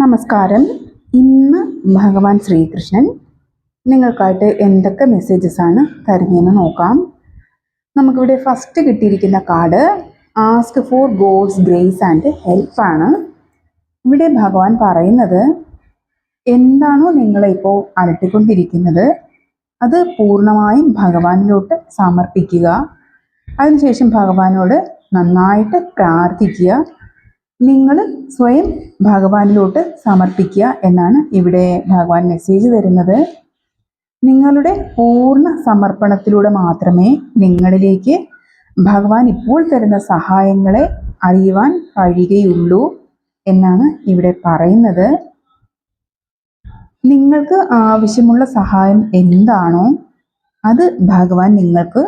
നമസ്കാരം. ഇന്ന് ഭഗവാൻ ശ്രീകൃഷ്ണൻ നിങ്ങൾക്കായിട്ട് എന്തൊക്കെ മെസ്സേജസ് ആണ് തരുന്നതെന്ന് നോക്കാം. നമുക്കിവിടെ ഫസ്റ്റ് കിട്ടിയിരിക്കുന്ന card ask for God's grace and help ആണ്. ഇവിടെ ഭഗവാൻ പറയുന്നത് എന്താണോ നിങ്ങളെ ഇപ്പോൾ അലട്ടിക്കൊണ്ടിരിക്കുന്നത് അത് പൂർണമായും ഭഗവാനിലോട്ട് സമർപ്പിക്കുക. അതിനുശേഷം ഭഗവാനോട് നന്നായിട്ട് പ്രാർത്ഥിക്കുക. നിങ്ങൾ സ്വയം ഭഗവാനിലോട്ട് സമർപ്പിക്കുക എന്നാണ് ഇവിടെ ഭഗവാൻ മെസ്സേജ് തരുന്നത്. നിങ്ങളുടെ പൂർണ സമർപ്പണത്തിലൂടെ മാത്രമേ നിങ്ങളിലേക്ക് ഭഗവാൻ ഇപ്പോൾ തരുന്ന സഹായങ്ങളെ അറിയുവാൻ കഴിയുകയുള്ളൂ എന്നാണ് ഇവിടെ പറയുന്നത്. നിങ്ങൾക്ക് ആവശ്യമുള്ള സഹായം എന്താണോ അത് ഭഗവാൻ നിങ്ങൾക്ക്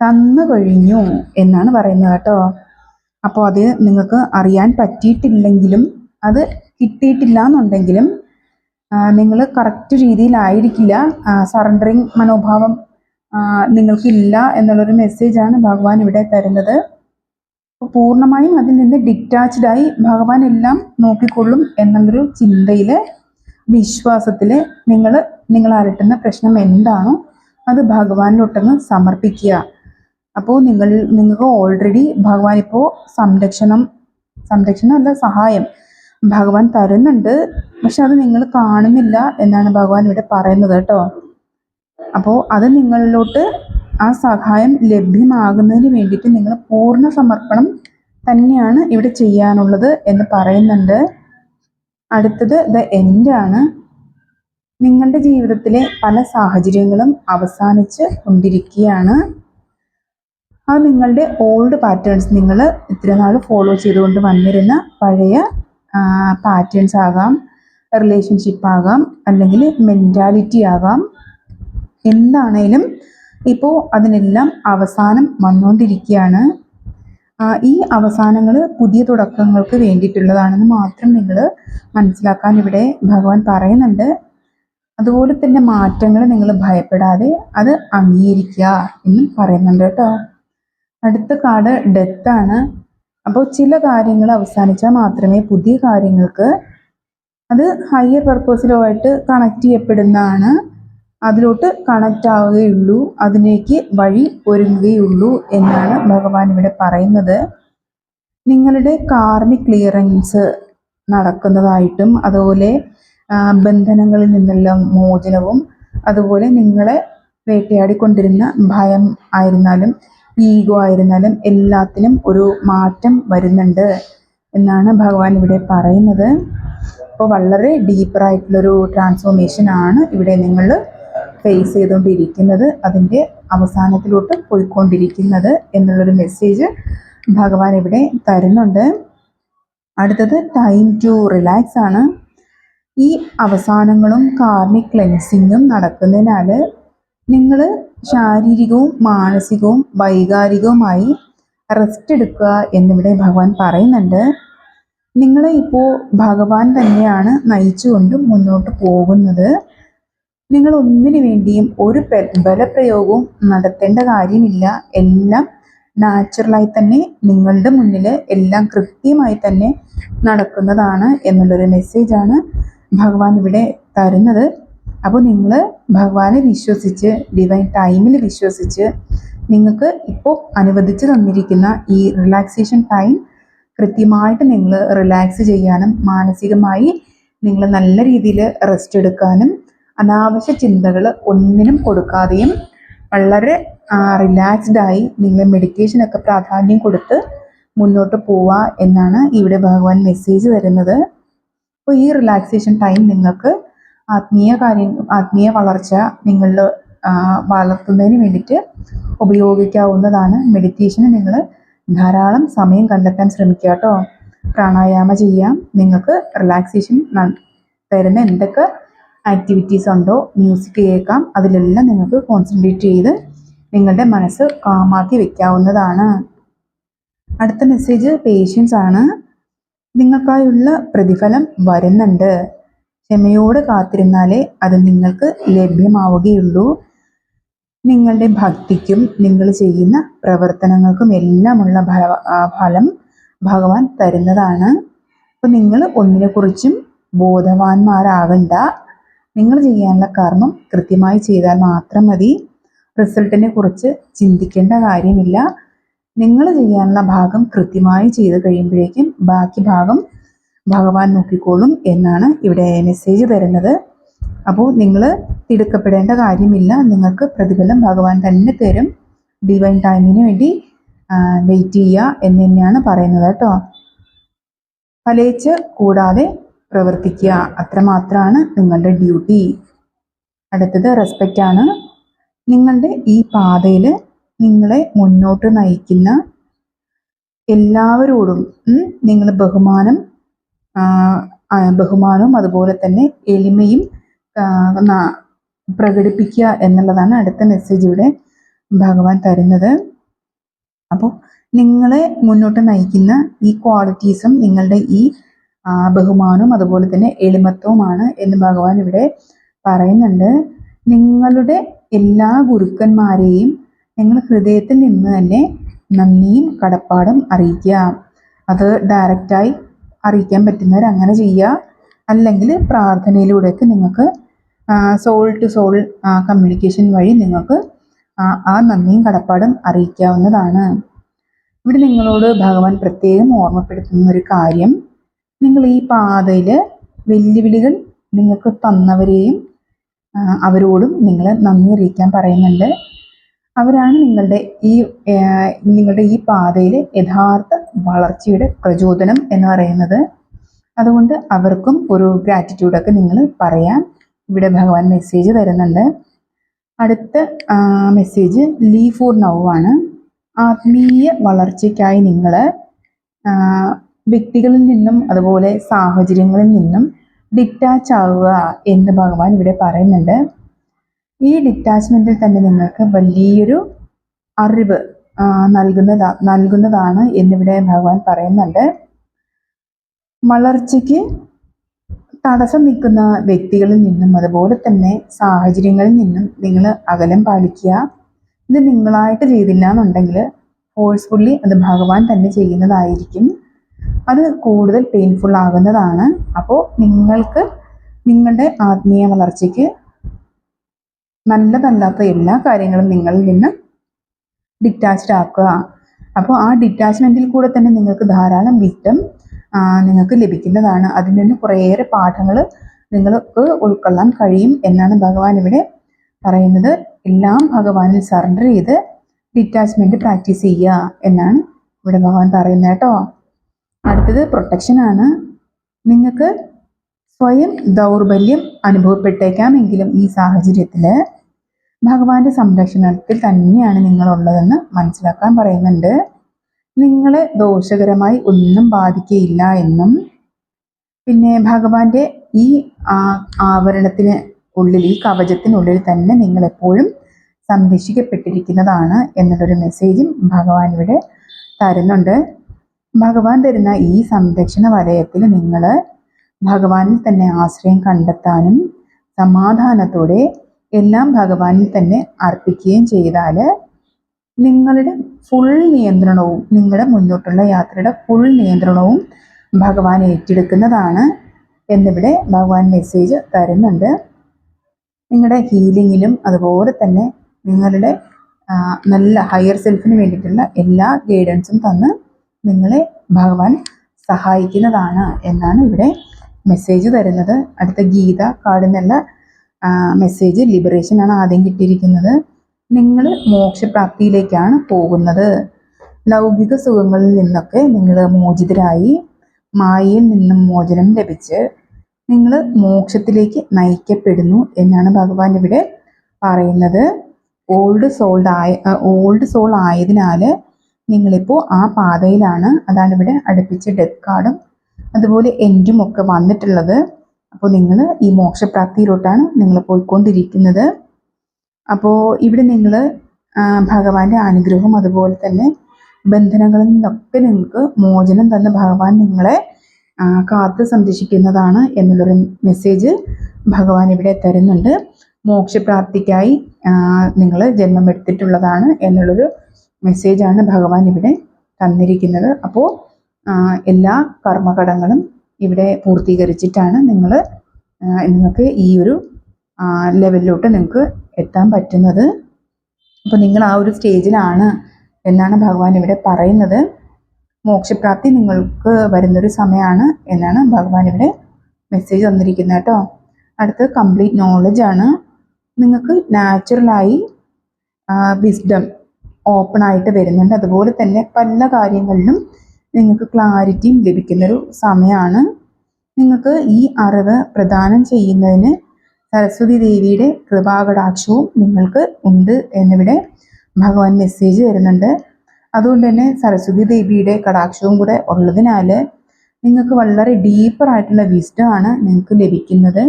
തന്നു കഴിഞ്ഞു എന്നാണ് പറയുന്നത് കേട്ടോ. അപ്പോൾ അത് നിങ്ങൾക്ക് അറിയാൻ പറ്റിയിട്ടില്ലെങ്കിലും അത് കിട്ടിയിട്ടില്ല എന്നുണ്ടെങ്കിലും നിങ്ങൾ കറക്റ്റ് രീതിയിലായിരിക്കില്ല സറണ്ടറിങ് മനോഭാവം നിങ്ങൾക്കില്ല എന്നുള്ളൊരു മെസ്സേജാണ് ഭഗവാൻ ഇവിടെ തരുന്നത്. പൂർണമായും അതിൽ നിന്ന് ഡിറ്റാച്ച്ഡായി ഭഗവാൻ എല്ലാം നോക്കിക്കൊള്ളും എന്നുള്ളൊരു ചിന്തയിൽ വിശ്വാസത്തിൽ നിങ്ങൾ നിങ്ങൾ അലട്ടുന്ന പ്രശ്നം എന്താണോ അത് ഭഗവാനിലോട്ടൊന്ന് സമർപ്പിക്കുക. അപ്പോൾ നിങ്ങൾ നിങ്ങൾക്ക് ഓൾറെഡി ഭഗവാൻ ഇപ്പോൾ സംരക്ഷണം സംരക്ഷണം അല്ല സഹായം ഭഗവാൻ തരുന്നുണ്ട്. പക്ഷെ അത് നിങ്ങൾ കാണുന്നില്ല എന്നാണ് ഭഗവാൻ ഇവിടെ പറയുന്നത് കേട്ടോ. അപ്പോൾ അത് നിങ്ങളിലോട്ട് ആ സഹായം ലഭ്യമാകുന്നതിന് വേണ്ടിയിട്ട് നിങ്ങൾ പൂർണ സമർപ്പണം തന്നെയാണ് ഇവിടെ ചെയ്യാനുള്ളത് എന്ന് പറയുന്നുണ്ട്. അടുത്തത് ദ എൻഡാണ് നിങ്ങളുടെ ജീവിതത്തിലെ പല സാഹചര്യങ്ങളും അവസാനിച്ച് കൊണ്ടിരിക്കുകയാണ്. അത് നിങ്ങളുടെ ഓൾഡ് പാറ്റേൺസ് നിങ്ങൾ ഇത്ര നാൾ ഫോളോ ചെയ്തുകൊണ്ട് വന്നിരുന്ന പഴയ പാറ്റേൺസ് ആകാം റിലേഷൻഷിപ്പ് ആകാം അല്ലെങ്കിൽ മെന്റാലിറ്റി ആകാം. എന്താണേലും ഇപ്പോൾ അതിനെല്ലാം അവസാനം വന്നുകൊണ്ടിരിക്കുകയാണ് ഈ അവസാനങ്ങൾ പുതിയ തുടക്കങ്ങൾക്ക് വേണ്ടിയിട്ടുള്ളതാണെന്ന് മാത്രം നിങ്ങൾ മനസ്സിലാക്കാൻ ഇവിടെ ഭഗവാൻ പറയുന്നുണ്ട്. അതുപോലെ തന്നെ മാറ്റങ്ങൾ നിങ്ങൾ ഭയപ്പെടാതെ അത് അംഗീകരിക്കുക എന്നും പറയുന്നുണ്ട് കേട്ടോ. അടുത്ത കാർഡ് ഡെത്ത് ആണ്. അപ്പോൾ ചില കാര്യങ്ങൾ അവസാനിച്ചാൽ മാത്രമേ പുതിയ കാര്യങ്ങൾക്ക് അത് ഹയർ പർപ്പസിലുമായിട്ട് കണക്ട് ചെയ്യപ്പെടുന്നതാണ്. അതിലോട്ട് കണക്റ്റ് ആവുകയുള്ളൂ. അതിലേക്ക് വഴി ഒരുങ്ങുകയുള്ളൂ എന്നാണ് ഭഗവാൻ ഇവിടെ പറയുന്നത്. നിങ്ങളുടെ കാർമിക് ക്ലിയറൻസ് നടക്കുന്നതായിട്ടും അതുപോലെ ബന്ധനങ്ങളിൽ നിന്നെല്ലാം മോചനവും അതുപോലെ നിങ്ങളെ വേട്ടയാടിക്കൊണ്ടിരുന്ന ഭയം ആയിരുന്നാലും ഈഗോ ആയിരുന്നാലും എല്ലാത്തിനും ഒരു മാറ്റം വരുന്നുണ്ട് എന്നാണ് ഭഗവാൻ ഇവിടെ പറയുന്നത്. അപ്പോൾ വളരെ ഡീപ്പറായിട്ടുള്ളൊരു ട്രാൻസ്ഫോർമേഷൻ ആണ് ഇവിടെ നിങ്ങൾ ഫേസ് ചെയ്തുകൊണ്ടിരിക്കുന്നത്. അതിന്റെ അവസാനത്തിലോട്ട് പോയിക്കൊണ്ടിരിക്കുന്നത് എന്നുള്ളൊരു മെസ്സേജ് ഭഗവാൻ ഇവിടെ തരുന്നുണ്ട്. അടുത്തത് ടൈം ടു റിലാക്സ് ആണ്. ഈ അവസാനങ്ങളും കാർമിക് ക്ലെൻസിങ്ങും നടക്കുന്നതിനാൽ നിങ്ങൾ ശാരീരികവും മാനസികവും വൈകാരികവുമായി റെസ്റ്റ് എടുക്കുക എന്നിവിടെ ഭഗവാൻ പറയുന്നുണ്ട്. നിങ്ങളെ ഇപ്പോൾ ഭഗവാൻ തന്നെയാണ് നയിച്ചുകൊണ്ട് മുന്നോട്ട് പോകുന്നത്. നിങ്ങൾ ഒന്നിനു വേണ്ടിയും ഒരു ബലപ്രയോഗവും നടത്തേണ്ട കാര്യമില്ല. എല്ലാം നാച്ചുറലായി തന്നെ നിങ്ങളുടെ മുന്നിൽ എല്ലാം കൃത്യമായി തന്നെ നടക്കുന്നതാണ് എന്നുള്ളൊരു മെസ്സേജാണ് ഭഗവാൻ ഇവിടെ തരുന്നത്. അപ്പോൾ നിങ്ങൾ ഭഗവാനെ വിശ്വസിച്ച് ഡിവൈൻ ടൈമിൽ വിശ്വസിച്ച് നിങ്ങൾക്ക് ഇപ്പോൾ അനുവദിച്ച് തന്നിരിക്കുന്ന ഈ റിലാക്സേഷൻ ടൈം കൃത്യമായിട്ട് നിങ്ങൾ റിലാക്സ് ചെയ്യാനും മാനസികമായി നിങ്ങൾ നല്ല രീതിയിൽ റെസ്റ്റ് എടുക്കാനും അനാവശ്യ ചിന്തകൾ ഒന്നിനും കൊടുക്കാതെയും വളരെ റിലാക്സ്ഡായി നിങ്ങൾ മെഡിറ്റേഷനൊക്കെ പ്രാധാന്യം കൊടുത്ത് മുന്നോട്ട് പോവുക എന്നാണ് ഇവിടെ ഭഗവാൻ മെസ്സേജ് തരുന്നത്. അപ്പോൾ ഈ റിലാക്സേഷൻ ടൈം നിങ്ങൾക്ക് ആത്മീയ കാര്യം ആത്മീയ വളർച്ച നിങ്ങളിൽ വളർത്തുന്നതിന് വേണ്ടിയിട്ട് ഉപയോഗിക്കാവുന്നതാണ്. മെഡിറ്റേഷന് നിങ്ങൾ ധാരാളം സമയം കണ്ടെത്താൻ ശ്രമിക്കുക കേട്ടോ. പ്രാണായാമ ചെയ്യാം. നിങ്ങൾക്ക് റിലാക്സേഷൻ തരുന്ന എന്തൊക്കെ ആക്ടിവിറ്റീസ് ഉണ്ടോ മ്യൂസിക് കേൾക്കാം അതിലെല്ലാം നിങ്ങൾക്ക് കോൺസെൻട്രേറ്റ് ചെയ്ത് നിങ്ങളുടെ മനസ്സ് കാമാക്കി വെക്കാവുന്നതാണ്. അടുത്ത മെസ്സേജ് പേഷ്യൻസ് ആണ്. നിങ്ങൾക്കായുള്ള പ്രതിഫലം വരുന്നുണ്ട്. ക്ഷമയോടെ കാത്തിരുന്നാലേ അത് നിങ്ങൾക്ക് ലഭ്യമാവുകയുള്ളൂ. നിങ്ങളുടെ ഭക്തിക്കും നിങ്ങൾ ചെയ്യുന്ന പ്രവർത്തനങ്ങൾക്കും എല്ലാമുള്ള ഫല ഭഗവാൻ തരുന്നതാണ്. അപ്പം നിങ്ങൾ ഒന്നിനെക്കുറിച്ചും ബോധവാന്മാരാകണ്ട. നിങ്ങൾ ചെയ്യാനുള്ള കർമ്മം കൃത്യമായി ചെയ്താൽ മാത്രം മതി. റിസൾട്ടിനെ കുറിച്ച് ചിന്തിക്കേണ്ട കാര്യമില്ല. നിങ്ങൾ ചെയ്യാനുള്ള ഭാഗം കൃത്യമായി ചെയ്ത് കഴിയുമ്പോഴേക്കും ബാക്കി ഭാഗം ഭഗവാൻ നോക്കിക്കോളും എന്നാണ് ഇവിടെ മെസ്സേജ് തരുന്നത്. അപ്പോൾ നിങ്ങൾ തിടുക്കപ്പെടേണ്ട കാര്യമില്ല. നിങ്ങൾക്ക് പ്രതിഫലം ഭഗവാൻ തന്നെ തരും. ഡിവൈൻ ടൈമിന് വേണ്ടി വെയിറ്റ് ചെയ്യുക എന്ന് തന്നെയാണ് പറയുന്നത് കേട്ടോ. ഫലേച്ച് കൂടാതെ പ്രവർത്തിക്കുക. അത്രമാത്രമാണ് നിങ്ങളുടെ ഡ്യൂട്ടി അടുത്തത് റെസ്പെക്റ്റ് ആണ്. നിങ്ങളുടെ ഈ പാതയിൽ നിങ്ങളെ മുന്നോട്ട് നയിക്കുന്ന എല്ലാവരോടും നിങ്ങൾ ബഹുമാനം ബഹുമാനവും അതുപോലെ തന്നെ എളിമയും പ്രകടിപ്പിക്കുക എന്നുള്ളതാണ് അടുത്ത മെസ്സേജ് ഇവിടെ ഭഗവാൻ തരുന്നത്. അപ്പോൾ നിങ്ങളെ മുന്നോട്ട് നയിക്കുന്ന ഈ ക്വാളിറ്റീസും നിങ്ങളുടെ ഈ ബഹുമാനവും അതുപോലെ തന്നെ എളിമത്വവുമാണ് എന്ന് ഭഗവാൻ ഇവിടെ പറയുന്നുണ്ട്. നിങ്ങളുടെ എല്ലാ ഗുരുക്കന്മാരെയും നിങ്ങൾ ഹൃദയത്തിൽ നിന്ന് തന്നെ നന്ദിയും കടപ്പാടും അറിയിക്കുക. അത് ഡയറക്റ്റായി അറിയിക്കാൻ പറ്റുന്നവർ അങ്ങനെ ചെയ്യുക. അല്ലെങ്കിൽ പ്രാർത്ഥനയിലൂടെയൊക്കെ നിങ്ങൾക്ക് സോൾ ടു സോൾ കമ്മ്യൂണിക്കേഷൻ വഴി നിങ്ങൾക്ക് ആ നന്ദിയും കടപ്പാടും അറിയിക്കാവുന്നതാണ്. ഇവിടെ നിങ്ങളോട് ഭഗവാൻ പ്രത്യേകം ഓർമ്മപ്പെടുത്തുന്ന ഒരു കാര്യം. നിങ്ങൾ ഈ പാതയിൽ വെല്ലുവിളികൾ നിങ്ങൾക്ക് തന്നവരെയും അവരോടും നിങ്ങൾ നന്ദി അറിയിക്കാൻ പറയുന്നുണ്ട്. അവരാണ് നിങ്ങളുടെ ഈ നിങ്ങളുടെ ഈ പാതയിൽ യഥാർത്ഥ വളർച്ചയുടെ പ്രചോദനം എന്ന് പറയുന്നത്. അതുകൊണ്ട് അവർക്കും ഒരു ഗ്രാറ്റിറ്റ്യൂഡൊക്കെ നിങ്ങൾ പറയാം. ഇവിടെ ഭഗവാൻ മെസ്സേജ് തരുന്നുണ്ട്. അടുത്ത മെസ്സേജ് ലീ ഫോർ നൗ ആണ്. ആത്മീയ വളർച്ചയ്ക്കായി നിങ്ങൾ വ്യക്തികളിൽ നിന്നും അതുപോലെ സാഹചര്യങ്ങളിൽ നിന്നും ഡിറ്റാച്ച് ആവുക എന്ന് ഭഗവാൻ ഇവിടെ പറയുന്നുണ്ട്. ഈ ഡിറ്റാച്ച്മെന്റിൽ തന്നെ നിങ്ങൾക്ക് വലിയൊരു അറിവ് നൽകുന്നതാ നൽകുന്നതാണ് എന്നിവിടെ ഭഗവാൻ പറയുന്നുണ്ട്. വളർച്ചയ്ക്ക് തടസ്സം നിൽക്കുന്ന വ്യക്തികളിൽ നിന്നും അതുപോലെ തന്നെ സാഹചര്യങ്ങളിൽ നിന്നും നിങ്ങൾ അകലം പാലിക്കുക. ഇത് നിങ്ങളായിട്ട് ചെയ്തില്ല എന്നുണ്ടെങ്കിൽ ഫോഴ്സ്ഫുള്ളി അത് ഭഗവാൻ തന്നെ ചെയ്യുന്നതായിരിക്കും. അത് കൂടുതൽ പെയിൻഫുൾ ആകുന്നതാണ്. അപ്പോൾ നിങ്ങൾക്ക് നിങ്ങളുടെ ആത്മീയ വളർച്ചയ്ക്ക് നല്ലതല്ലാത്ത എല്ലാ കാര്യങ്ങളും നിങ്ങളിൽ നിന്ന് ഡിറ്റാച്ച്ഡ് ആക്കുക. അപ്പോൾ ആ ഡിറ്റാച്ച്മെന്റിൽ കൂടെ തന്നെ നിങ്ങൾക്ക് ധാരാളം വിറ്റം നിങ്ങൾക്ക് ലഭിക്കുന്നതാണ്. അതിൽ നിന്ന് കുറേയേറെ പാഠങ്ങൾ നിങ്ങൾക്ക് ഉൾക്കൊള്ളാൻ കഴിയും എന്നാണ് ഭഗവാൻ ഇവിടെ പറയുന്നത്. എല്ലാം ഭഗവാനിൽ സറണ്ടർ ചെയ്ത് ഡിറ്റാച്ച്മെന്റ് പ്രാക്ടീസ് ചെയ്യുക എന്നാണ് ഇവിടെ ഭഗവാൻ പറയുന്നത് കേട്ടോ. അടുത്തത് പ്രൊട്ടക്ഷനാണ് നിങ്ങൾക്ക് സ്വയം ദൗർബല്യം അനുഭവപ്പെട്ടേക്കാമെങ്കിലും ഈ സാഹചര്യത്തിൽ ഭഗവാന്റെ സംരക്ഷണത്തിൽ തന്നെയാണ് നിങ്ങളുള്ളതെന്ന് മനസ്സിലാക്കാൻ പറയുന്നുണ്ട്. നിങ്ങളെ ദോഷകരമായി ഒന്നും ബാധിക്കയില്ല എന്നും പിന്നെ ഭഗവാന്റെ ഈ ആവരണത്തിന് ഉള്ളിൽ ഈ കവചത്തിനുള്ളിൽ തന്നെ നിങ്ങൾ എപ്പോഴും സംരക്ഷിക്കപ്പെട്ടിരിക്കുന്നതാണ് എന്നുള്ളൊരു മെസ്സേജും ഭഗവാൻ ഇവിടെ തരുന്നുണ്ട്. ഭഗവാൻ തരുന്ന ഈ സംരക്ഷണ വലയത്തിൽ നിങ്ങൾ ഭഗവാനിൽ തന്നെ ആശ്രയം കണ്ടെത്താനും സമാധാനത്തോടെ എല്ലാം ഭഗവാനിൽ തന്നെ അർപ്പിക്കുകയും ചെയ്താൽ നിങ്ങളുടെ ഫുൾ നിയന്ത്രണവും നിങ്ങളുടെ മുന്നോട്ടുള്ള യാത്രയുടെ ഫുൾ നിയന്ത്രണവും ഭഗവാൻ ഏറ്റെടുക്കുന്നതാണ് എന്നിവിടെ ഭഗവാൻ മെസ്സേജ് തരുന്നുണ്ട്. നിങ്ങളുടെ ഹീലിങ്ങിലും അതുപോലെ തന്നെ നിങ്ങളുടെ നല്ല ഹയർ സെൽഫിന് വേണ്ടിയിട്ടുള്ള എല്ലാ ഗൈഡൻസും തന്ന് നിങ്ങളെ ഭഗവാൻ സഹായിക്കുന്നതാണ് എന്നാണ് ഇവിടെ മെസ്സേജ് തരുന്നത്. അടുത്ത ഗീത കാർഡ് എന്നുള്ള മെസ്സേജ് ലിബറേഷൻ ആണ് ആദ്യം കിട്ടിയിരിക്കുന്നത്. നിങ്ങൾ മോക്ഷപ്രാപ്തിയിലേക്കാണ് പോകുന്നത്. ലൗകിക സുഖങ്ങളിൽ നിന്നൊക്കെ നിങ്ങൾ മോചിതരായി മായയിൽ നിന്നും മോചനം ലഭിച്ച് നിങ്ങൾ മോക്ഷത്തിലേക്ക് നയിക്കപ്പെടുന്നു എന്നാണ് ഭഗവാൻ ഇവിടെ പറയുന്നത്. ഓൾഡ് സോൾഡ് ആയ ഓൾഡ് സോൾ ആയതിനാൽ നിങ്ങളിപ്പോൾ ആ പാതയിലാണ്. അതാണ് ഇവിടെ അടുപ്പിച്ച് ഡെത്ത് കാർഡും അതുപോലെ എൻഡും ഒക്കെ വന്നിട്ടുള്ളത്. അപ്പോൾ നിങ്ങൾ ഈ മോക്ഷപ്രാപ്തിയിലോട്ടാണ് നിങ്ങൾ പോയിക്കൊണ്ടിരിക്കുന്നത്. അപ്പോൾ ഇവിടെ നിങ്ങൾ ഭഗവാന്റെ അനുഗ്രഹവും അതുപോലെ തന്നെ ബന്ധനങ്ങളിൽ നിന്നൊക്കെ നിങ്ങൾക്ക് മോചനം തന്ന ഭഗവാൻ നിങ്ങളെ കാത്ത് സംരക്ഷിക്കുന്നതാണ് എന്നുള്ളൊരു മെസ്സേജ് ഭഗവാൻ ഇവിടെ തരുന്നുണ്ട്. മോക്ഷപ്രാപ്തിക്കായി നിങ്ങൾ ജന്മമെടുത്തിട്ടുള്ളതാണ് എന്നുള്ളൊരു മെസ്സേജാണ് ഭഗവാൻ ഇവിടെ തന്നിരിക്കുന്നത്. അപ്പോൾ എല്ലാ കർമ്മഘടങ്ങളും ഇവിടെ പൂർത്തീകരിച്ചിട്ടാണ് നിങ്ങൾ നിങ്ങൾക്ക് ഈ ഒരു ലെവലിലോട്ട് നിങ്ങൾക്ക് എത്താൻ പറ്റുന്നത്. അപ്പോൾ നിങ്ങൾ ആ ഒരു സ്റ്റേജിലാണ് എന്നാണ് ഭഗവാൻ ഇവിടെ പറയുന്നത്. മോക്ഷപ്രാപ്തി നിങ്ങൾക്ക് വരുന്നൊരു സമയമാണ് എന്നാണ് ഭഗവാൻ ഇവിടെ മെസ്സേജ് തന്നിരിക്കുന്നത് കേട്ടോ. അടുത്ത് കംപ്ലീറ്റ് നോളജാണ് നിങ്ങൾക്ക് നാച്ചുറലായി വിസ്ഡം ഓപ്പൺ ആയിട്ട് വരുന്നുണ്ട്. അതുപോലെ തന്നെ പല കാര്യങ്ങളിലും നിങ്ങൾക്ക് ക്ലാരിറ്റിയും ലഭിക്കുന്നൊരു സമയമാണ് നിങ്ങൾക്ക് ഈ അറിവ് പ്രദാനം ചെയ്യുന്നതിന് സരസ്വതി ദേവിയുടെ കൃപാകടാക്ഷവും നിങ്ങൾക്ക് ഉണ്ട് എന്നിവിടെ ഭഗവാൻ മെസ്സേജ് തരുന്നുണ്ട് അതുകൊണ്ട് തന്നെ സരസ്വതി ദേവിയുടെ കടാക്ഷവും കൂടെ ഉള്ളതിനാൽ നിങ്ങൾക്ക് വളരെ ഡീപ്പറായിട്ടുള്ള വിസ്ഡം ആണ് നിങ്ങൾക്ക് ലഭിക്കുന്നത്.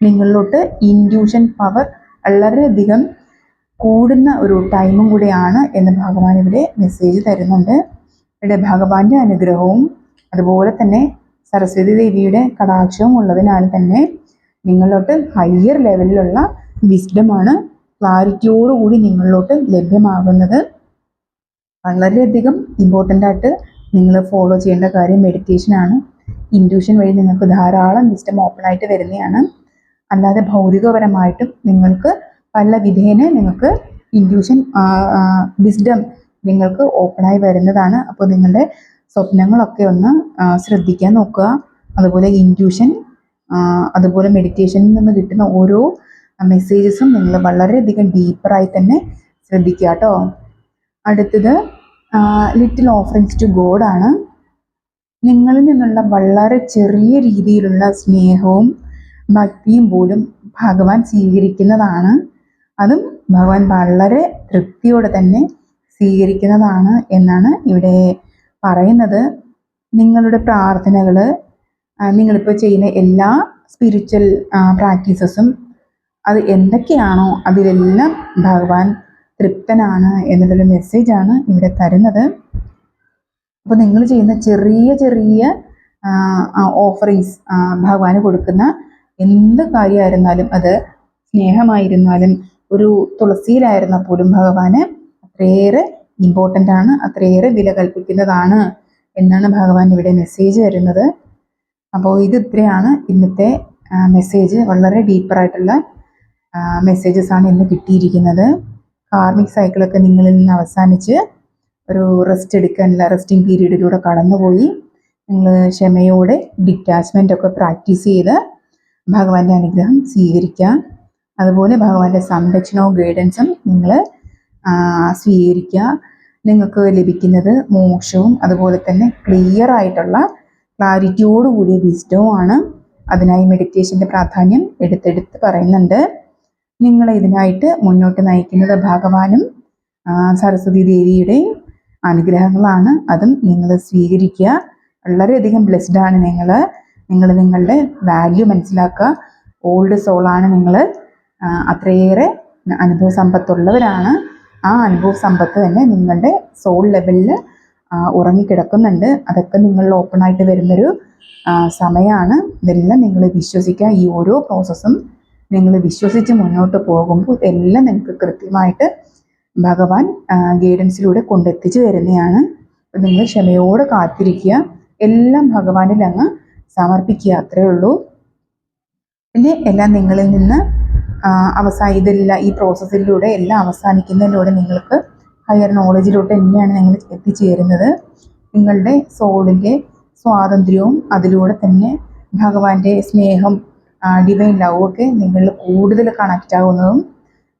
നിങ്ങളിലോട്ട് ഇൻഡ്യൂഷൻ പവർ വളരെയധികം കൂടുന്ന ഒരു ടൈമും കൂടെയാണ് എന്ന് ഭഗവാൻ ഇവിടെ മെസ്സേജ് തരുന്നുണ്ട്. ഇവിടെ ഭഗവാന്റെ അനുഗ്രഹവും അതുപോലെ തന്നെ സരസ്വതി ദേവിയുടെ കടാക്ഷവും ഉള്ളതിനാൽ തന്നെ നിങ്ങളിലോട്ട് ഹയർ ലെവലിലുള്ള വിസ്ഡമാണ് ക്ലാരിറ്റിയോടുകൂടി നിങ്ങളിലോട്ട് ലഭ്യമാകുന്നത്. വളരെയധികം ഇമ്പോർട്ടന്റ് ആയിട്ട് നിങ്ങൾ ഫോളോ ചെയ്യേണ്ട കാര്യം മെഡിറ്റേഷൻ ആണ്. ഇൻഡ്യൂഷൻ വഴി നിങ്ങൾക്ക് ധാരാളം വിസ്ഡം ഓപ്പൺ ആയിട്ട് വരുന്നതാണ്. അല്ലാതെ ഭൗതികപരമായിട്ടും നിങ്ങൾക്ക് പല വിധേന നിങ്ങൾക്ക് ഇൻഡ്യൂഷൻ വിസ്ഡം നിങ്ങൾക്ക് ഓപ്പണായി വരുന്നതാണ്. അപ്പോൾ നിങ്ങളുടെ സ്വപ്നങ്ങളൊക്കെ ഒന്ന് ശ്രദ്ധിക്കാൻ നോക്കുക. അതുപോലെ ഇൻഡ്യൂഷൻ അതുപോലെ മെഡിറ്റേഷനിൽ നിന്ന് കിട്ടുന്ന ഓരോ മെസ്സേജസും നിങ്ങൾ വളരെയധികം ഡീപ്പറായി തന്നെ ശ്രദ്ധിക്കുക കേട്ടോ. അടുത്തത് ലിറ്റിൽ ഓഫറിങ്സ് ടു ഗോഡ് ആണ്. നിങ്ങളിൽ നിന്നുള്ള വളരെ ചെറിയ രീതിയിലുള്ള സ്നേഹവും ഭക്തിയും പോലും ഭഗവാൻ സ്വീകരിക്കുന്നതാണ്. അതും ഭഗവാൻ വളരെ തൃപ്തിയോടെ തന്നെ സ്വീകരിക്കുന്നതാണ് എന്നാണ് ഇവിടെ പറയുന്നത്. നിങ്ങളുടെ പ്രാർത്ഥനകൾ നിങ്ങളിപ്പോൾ ചെയ്യുന്ന എല്ലാ സ്പിരിച്വൽ പ്രാക്ടീസസും അത് എന്തൊക്കെയാണോ അതിലെല്ലാം ഭഗവാൻ തൃപ്തനാണ് എന്നുള്ളൊരു മെസ്സേജാണ് ഇവിടെ തരുന്നത്. അപ്പോൾ നിങ്ങൾ ചെയ്യുന്ന ചെറിയ ചെറിയ ഓഫറിങ്സ് ഭഗവാന് കൊടുക്കുന്ന എന്ത് കാര്യമായിരുന്നാലും അത് സ്നേഹമായിരുന്നാലും ഒരു തുളസിയിലായിരുന്നാൽ പോലും ഭഗവാന് അത്രയേറെ ഇമ്പോർട്ടന്റ് ആണ് അത്രയേറെ വില കൽപ്പിക്കുന്നതാണ് എന്നാണ് ഭഗവാൻ ഇവിടെ മെസ്സേജ് വരുന്നത്. അപ്പോൾ ഇത് ഇത്രയാണ് ഇന്നത്തെ മെസ്സേജ് വളരെ ഡീപ്പറായിട്ടുള്ള മെസ്സേജസ് ആണ് ഇന്ന് കിട്ടിയിരിക്കുന്നത്. കാർമിക് സൈക്കിളൊക്കെ നിങ്ങളിൽ നിന്ന് അവസാനിച്ച് ഒരു റെസ്റ്റ് എടുക്കാനുള്ള റെസ്റ്റിംഗ് പീരീഡിലൂടെ കടന്നുപോയി. നിങ്ങൾ ക്ഷമയോടെ ഡിറ്റാച്ച്മെന്റ് ഒക്കെ പ്രാക്ടീസ് ചെയ്ത് ഭഗവാന്റെ അനുഗ്രഹം സ്വീകരിക്കുക അതുപോലെ ഭഗവാന്റെ സംരക്ഷണവും ഗൈഡൻസും നിങ്ങൾ സ്വീകരിക്കുക. നിങ്ങൾക്ക് ലഭിക്കുന്നത് മോക്ഷവും അതുപോലെ തന്നെ ക്ലിയർ ആയിട്ടുള്ള ക്ലാരിറ്റിയോട് ക്ലാരിറ്റിയോടുകൂടിയ വിസ്ഡവുമാണ് അതിനായി മെഡിറ്റേഷന്റെ പ്രാധാന്യം എടുത്തെടുത്ത് പറയുന്നുണ്ട്. നിങ്ങളെ ഇതിനായിട്ട് മുന്നോട്ട് നയിക്കുന്നത് ഭഗവാനും സരസ്വതി ദേവിയുടെയും അനുഗ്രഹങ്ങളാണ്. അതും നിങ്ങൾ സ്വീകരിക്കുക. വളരെയധികം ബ്ലെസ്ഡ് ആണ് നിങ്ങൾ നിങ്ങൾ നിങ്ങളുടെ വാല്യൂ മനസ്സിലാക്കുക. ഓൾഡ് സോളാണ് നിങ്ങൾ അത്രയേറെ അനുഭവ സമ്പത്തുള്ളവരാണ്. ആ അനുഭവ സമ്പത്ത് തന്നെ നിങ്ങളുടെ സോൾ ലെവലിൽ ഉറങ്ങിക്കിടക്കുന്നുണ്ട്. അതൊക്കെ നിങ്ങളിൽ ഓപ്പൺ ആയിട്ട് വരുന്നൊരു സമയമാണ് ഇതെല്ലാം നിങ്ങൾ വിശ്വസിക്കുക. ഈ ഓരോ പ്രോസസ്സും നിങ്ങൾ വിശ്വസിച്ച് മുന്നോട്ട് പോകുമ്പോൾ എല്ലാം നിങ്ങൾക്ക് കൃത്യമായിട്ട് ഭഗവാൻ ഗൈഡൻസിലൂടെ കൊണ്ടെത്തിച്ചു തരുന്നതാണ് നിങ്ങൾ ക്ഷമയോടെ കാത്തിരിക്കുക. എല്ലാം ഭഗവാനിൽ അങ്ങ് സമർപ്പിക്കുക. അത്രയേ ഉള്ളൂ. പിന്നെ എല്ലാം നിങ്ങളിൽ നിന്ന് ആ, അവസാ ഇതെല്ലാം ഈ പ്രോസസ്സിലൂടെ എല്ലാം അവസാനിക്കുന്നതിലൂടെ നിങ്ങൾക്ക് ഹയർ നോളജിലോട്ട് തന്നെയാണ് നിങ്ങൾ എത്തിച്ചേരുന്നത്. നിങ്ങളുടെ സോളിന്റെ സ്വാതന്ത്ര്യവും അതിലൂടെ തന്നെ ഭഗവാന്റെ സ്നേഹം ഡിവൈൻ ലവ് ഒക്കെ നിങ്ങൾ കൂടുതൽ കണക്റ്റ് ആവുന്നതും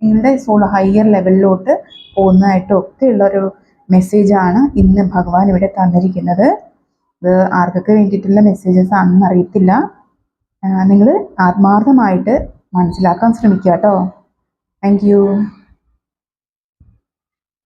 നിങ്ങളുടെ സോൾ ഹയർ ലെവലിലോട്ട് പോകുന്നതായിട്ടും ഒക്കെ ഒരു മെസ്സേജാണ് ഇന്ന് ഭഗവാൻ ഇവിടെ തന്നിരിക്കുന്നത്. ഇത് ആർക്കൊക്കെ വേണ്ടിയിട്ടുള്ള മെസ്സേജസ് ആണെന്ന് അറിയത്തില്ല. നിങ്ങൾ ആത്മാർത്ഥമായിട്ട് മനസ്സിലാക്കാൻ ശ്രമിക്കുക കേട്ടോ താങ്ക്